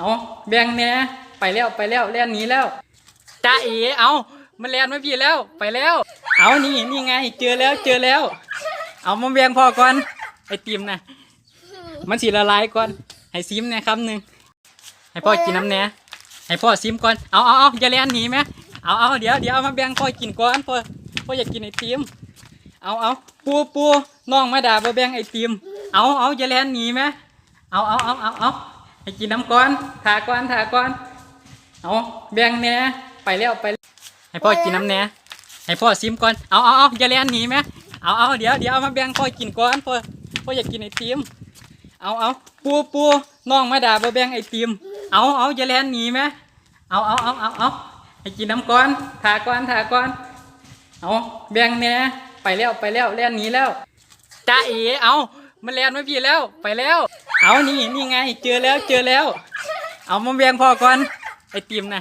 เอาแบงแหน่ไปแล้วไปแล้วแล่นหนีแล้วจ้าเอ๋เอามันแล่นมาพี่แล้วไปแล้ว เอานี่นี่ไง เจอแล้วเจอแล้ว เอามาแบงพอก่อนไอติมนะมันสีละลายก่อนให้ซิมแหน่คำหนึ่งให้พ่อกินน้ำแหน่ให้พ่อซิมก่อนเอาเอาเอาอย่าแล่นหนีไหมเอาเอาเดี๋ยวเดี๋ยวเอามาแบ่งพ่อกินก่อนพ่อพ่ออยากกินไอติมเอาเอาปูปูน้องมาด่าบ่แบ่งไอติมเอาเอาอย่าแล่นหนีไหมเอาเอาเอาเอาเอา ให้กินน้ำก่อนถาก่อนถาก่อน เอาแบ่งแหน่ไปแล้วไปแล้วให้พ่อกินน้ำแหน่ให้พ่อซิมก่อน เอาเอาเอาอย่าแล่นหนีไหมเอาเอาเดี๋ยวเดี๋ยวเอามาแบ่งพ่อกินก่อนพ่อพ่ออยากกินไอติมเอาเอาปูปูน้องมาด่าบ่แบ่งไอติมเอาเอาอย่าแล่นหนีไหมเอาเอาเอาเอาเอาให้กินน้ำก่อนถาก่อนถาก่อน เอาแบ่งแหน่ไปแล้วไปแล้วแล่นหนีแล้วจ้าเอ๋เอามันแล่นมาพี่แล้วไปแล้ว เอานี่นี่ไง เจอแล้วเจอแล้ว เอามาแบ่งพ่อก่อนไอติมนะ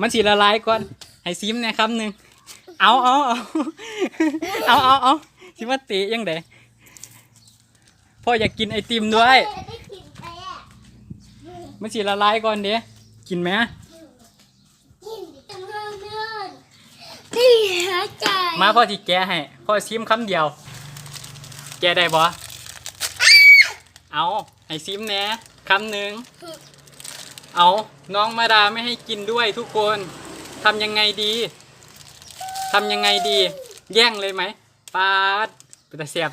มันสีละลายก่อนให้ซิมแหนะคำหนึ่งเอาเอาเอาเอาเอาเอาสิมาเตะยังไงพ่ออยากกินไอติมด้วยได้กินไปอะมันสีละลายก่อนเด้กินไหมกินตั้งเรื่องเนื่อนที่หายใจมาพ่อที่แกะให้พ่อซิมคำเดียว แกะได้บ่ เอาให้ซิมแหน่คำหนึ่งเอาน้องมาดาไม่ให้กินด้วยทุกคนทำยังไงดีทำยังไงดี แย่งเลยไหมปาดเป็นตาเสียบ